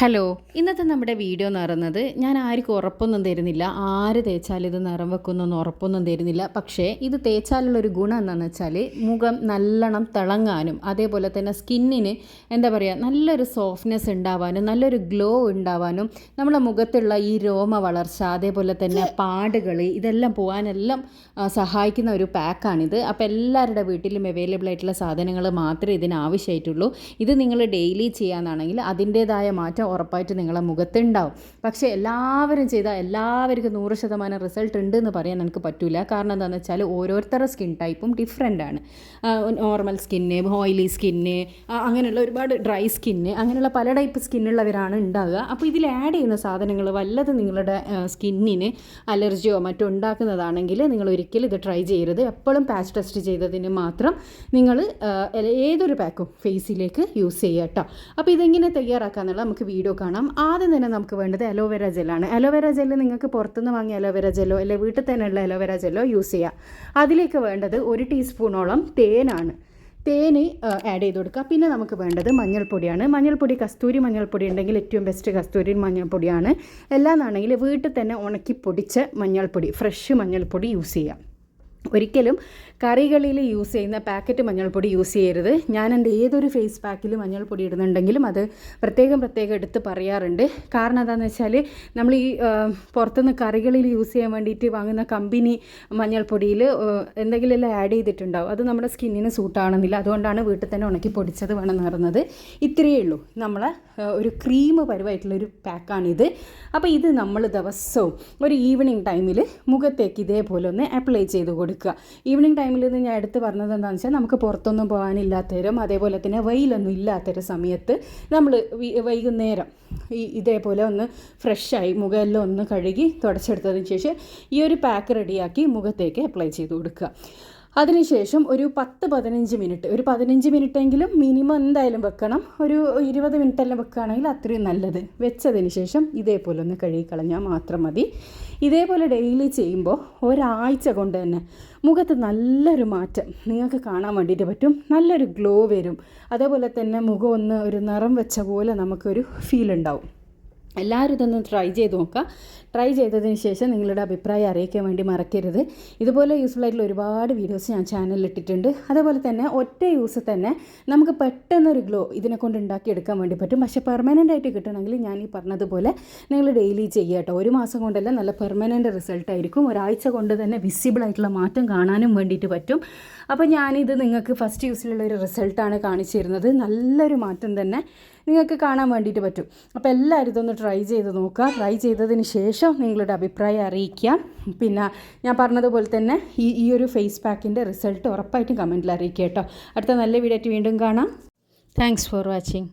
Hello ഇന്നത്തെ നമ്മുടെ video എന്ന് പറയുന്നത് ഞാൻ ആർക്കും ഉറപ്പൊന്നും തരുന്നില്ല. ആര് തേച്ചാൽ ഇത് നിറം വെക്കുന്നൊന്നും ഉറപ്പൊന്നും തരുന്നില്ല. പക്ഷേ ഇത് തേച്ചാലുള്ള ഒരു ഗുണം എന്താണെന്ന് വെച്ചാൽ മുഖം നല്ലോണം തിളങ്ങാനും അതേപോലെ തന്നെ സ്കിന്നിന് എന്താ പറയുക നല്ലൊരു സോഫ്റ്റ്നെസ് ഉണ്ടാവാനും നല്ലൊരു ഗ്ലോ ഉണ്ടാവാനും നമ്മുടെ മുഖത്തുള്ള ഈ രോമ വളർച്ച അതേപോലെ തന്നെ പാടുകൾ ഇതെല്ലാം പോകാനെല്ലാം സഹായിക്കുന്ന ഒരു പാക്കാണിത് അപ്പോൾ എല്ലാവരുടെ വീട്ടിലും അവൈലബിൾ ആയിട്ടുള്ള സാധനങ്ങൾ മാത്രമേ ഇതിന് ആവശ്യമായിട്ടുള്ളൂ. ഇത് നിങ്ങൾ ഡെയിലി ചെയ്യാനാണെങ്കിൽ അതിന്റേതായ മാറ്റം ഉറപ്പായിട്ട് നിങ്ങളെ മുഖത്തുണ്ടാവും. പക്ഷേ എല്ലാവരും ചെയ്താൽ എല്ലാവർക്കും നൂറ് ശതമാനം റിസൾട്ട് ഉണ്ട് എന്ന് പറയാൻ എനിക്ക് പറ്റില്ല കാരണം എന്താണെന്ന് വെച്ചാൽ ഓരോരുത്തരുടെ സ്കിൻ ടൈപ്പും ഡിഫറെന്റ് ആണ്. നോർമൽ സ്കിന്ന് ഓയിലി സ്കിന്ന് അങ്ങനെയുള്ള ഒരുപാട് ഡ്രൈ സ്കിന്ന് അങ്ങനെയുള്ള പല ടൈപ്പ് സ്കിന്നുള്ളവരാണ് ഉണ്ടാവുക. അപ്പോൾ ഇതിൽ ആഡ് ചെയ്യുന്ന സാധനങ്ങൾ വല്ലതും നിങ്ങളുടെ സ്കിന്നിന് അലർജിയോ മറ്റോ ഉണ്ടാക്കുന്നതാണെങ്കിൽ നിങ്ങൾ ഒരിക്കലും ഇത് ട്രൈ ചെയ്യരുത്. എപ്പോഴും പാച്ച് ടെസ്റ്റ് ചെയ്തതിന് മാത്രം നിങ്ങൾ ഏതൊരു പാക്കും ഫേസിലേക്ക് യൂസ് ചെയ്യുക കേട്ടോ അപ്പോൾ ഇതെങ്ങനെ തയ്യാറാക്കാന്നുള്ള നമുക്ക് വീഡിയോ കാണാം. ആദ്യം തന്നെ നമുക്ക് വേണ്ടത് അലോവേര ജെല്ലാണ് അലോവേര ജെല്ല് നിങ്ങൾക്ക് പുറത്തുനിന്ന് വാങ്ങിയ അലോവേര ജെല്ലോ അല്ലെങ്കിൽ വീട്ടിൽ തന്നെയുള്ള അലോവേര ജെല്ലോ യൂസ് ചെയ്യാം. അതിലേക്ക് വേണ്ടത് ഒരു ടീസ്പൂണോളം തേനാണ്. തേന് ആഡ് ചെയ്ത് കൊടുക്കുക. പിന്നെ നമുക്ക് വേണ്ടത് മഞ്ഞൾപ്പൊടിയാണ്. മഞ്ഞൾപ്പൊടി കസ്തൂരി മഞ്ഞൾപ്പൊടി ഉണ്ടെങ്കിൽ ഏറ്റവും ബെസ്റ്റ് കസ്തൂരി മഞ്ഞൾപ്പൊടിയാണ്. എല്ലാന്നാണെങ്കിൽ വീട്ടിൽ തന്നെ ഉണക്കി പൊടിച്ച മഞ്ഞൾപ്പൊടി ഫ്രഷ് മഞ്ഞൾപ്പൊടി യൂസ് ചെയ്യാം. ഒരിക്കലും കറികളിൽ യൂസ് ചെയ്യുന്ന പാക്കറ്റ് മഞ്ഞൾപ്പൊടി യൂസ് ചെയ്യരുത്. ഞാൻ എന്റെ ഏതൊരു ഫേസ് പാക്കിൽ മഞ്ഞൾപ്പൊടി ഇടുന്നുണ്ടെങ്കിലും അത് പ്രത്യേകം പ്രത്യേകം എടുത്ത് പറയാറുണ്ട്. കാരണം എന്താണെന്ന് വെച്ചാൽ നമ്മൾ ഈ പുറത്തുനിന്ന് കറികളിൽ യൂസ് ചെയ്യാൻ വേണ്ടിയിട്ട് വാങ്ങുന്ന കമ്പനി മഞ്ഞൾപ്പൊടിയിൽ എന്തെങ്കിലും ആഡ് ചെയ്തിട്ടുണ്ടാവും. അത് നമ്മുടെ സ്കിന്നിന് സൂട്ടാണെന്നില്ല അതുകൊണ്ടാണ് വീട്ടിൽ തന്നെ ഉണക്കി പൊടിച്ചത് വേണം നിറഞ്ഞത് ഇത്രയേ ഉള്ളൂ. നമ്മളെ ഒരു ക്രീം പരുവായിട്ടുള്ളൊരു പാക്കാണിത് അപ്പോൾ ഇത് നമ്മൾ ദിവസവും ഒരു ഈവനിങ് ടൈമിൽ മുഖത്തേക്ക് ഇതേപോലെ ഒന്ന് അപ്ലൈ ചെയ്ത് കൊടുക്കുക. ഈവനിങ് ടൈമിൽ നിന്ന് ഞാൻ എടുത്ത് പറഞ്ഞത് എന്താണെന്ന് വെച്ചാൽ നമുക്ക് പുറത്തൊന്നും പോകാനില്ലാത്തവരും അതേപോലെ തന്നെ വെയിലൊന്നും ഇല്ലാത്തൊരു സമയത്ത് നമ്മൾ വൈകുന്നേരം ഈ ഇതേപോലെ ഒന്ന് ഫ്രഷായി മുഖമെല്ലാം ഒന്ന് കഴുകി തുടച്ചെടുത്തതിന് ശേഷം ഈ ഒരു പാക്ക് റെഡിയാക്കി മുഖത്തേക്ക് അപ്ലൈ ചെയ്ത് കൊടുക്കുക. അതിനുശേഷം ഒരു പത്ത് പതിനഞ്ച് മിനിറ്റ് ഒരു പതിനഞ്ച് മിനിറ്റെങ്കിലും മിനിമം എന്തായാലും വെക്കണം. ഒരു ഇരുപത് മിനിറ്റ് എല്ലാം വെക്കുകയാണെങ്കിൽ അത്രയും നല്ലത്. വെച്ചതിന് ശേഷം ഇതേപോലെ ഒന്ന് കഴുകി കളഞ്ഞാൽ മാത്രം മതി. ഇതേപോലെ ഡെയിലി ചെയ്യുമ്പോൾ ഒരാഴ്ച കൊണ്ട് തന്നെ മുഖത്ത് നല്ലൊരു മാറ്റം നിങ്ങൾക്ക് കാണാൻ വേണ്ടിയിട്ട് പറ്റും. നല്ലൊരു ഗ്ലോ വരും. അതേപോലെ തന്നെ മുഖം ഒന്ന് ഒരു നിറം വെച്ച പോലെ നമുക്കൊരു ഫീൽ ഉണ്ടാവും. എല്ലാവരും ഇതൊന്ന് ട്രൈ ചെയ്ത് നോക്കുക. ട്രൈ ചെയ്തതിന് ശേഷം നിങ്ങളുടെ അഭിപ്രായം അറിയിക്കാൻ വേണ്ടി മറക്കരുത്. ഇതുപോലെ യൂസ്ഫുൾ ആയിട്ടുള്ള ഒരുപാട് വീഡിയോസ് ഞാൻ ചാനലിൽ ഇട്ടിട്ടുണ്ട്. അതേപോലെ തന്നെ ഒറ്റ യൂസ് തന്നെ നമുക്ക് പെട്ടെന്നൊരു ഗ്ലോ ഇതിനെ കൊണ്ട് ഉണ്ടാക്കിയെടുക്കാൻ വേണ്ടി പറ്റും. പക്ഷേ പെർമനന്റ് ആയിട്ട് കിട്ടണമെങ്കിൽ ഞാൻ ഈ പറഞ്ഞതുപോലെ നിങ്ങൾ ഡെയിലി ചെയ്യുക കേട്ടോ. ഒരു മാസം കൊണ്ടല്ല നല്ല പെർമനന്റ് റിസൾട്ട് ആയിരിക്കും. ഒരാഴ്ച കൊണ്ട് തന്നെ വിസിബിൾ ആയിട്ടുള്ള മാറ്റം കാണാനും വേണ്ടിയിട്ട് പറ്റും. അപ്പോൾ ഞാനിത് നിങ്ങൾക്ക് ഫസ്റ്റ് യൂസിലുള്ള ഒരു റിസൾട്ടാണ് കാണിച്ചു തരുന്നത് നല്ലൊരു മാറ്റം തന്നെ നിങ്ങൾക്ക് കാണാൻ വേണ്ടിയിട്ട് പറ്റും. അപ്പോൾ എല്ലാവരും ഇതൊന്ന് ട്രൈ ചെയ്ത് നോക്കുക. ട്രൈ ചെയ്തതിന് ശേഷം നിങ്ങളുടെ അഭിപ്രായം അറിയിക്കുക പിന്നെ ഞാൻ പറഞ്ഞതുപോലെ തന്നെ ഈ ഈ ഒരു ഫേസ് പാക്കിന്റെ റിസൾട്ട് ഉറപ്പായിട്ടും കമന്റിൽ അറിയിക്കുക കേട്ടോ. അടുത്ത നല്ല വീഡിയോ ആയിട്ട് വീണ്ടും കാണാം. Thanks for watching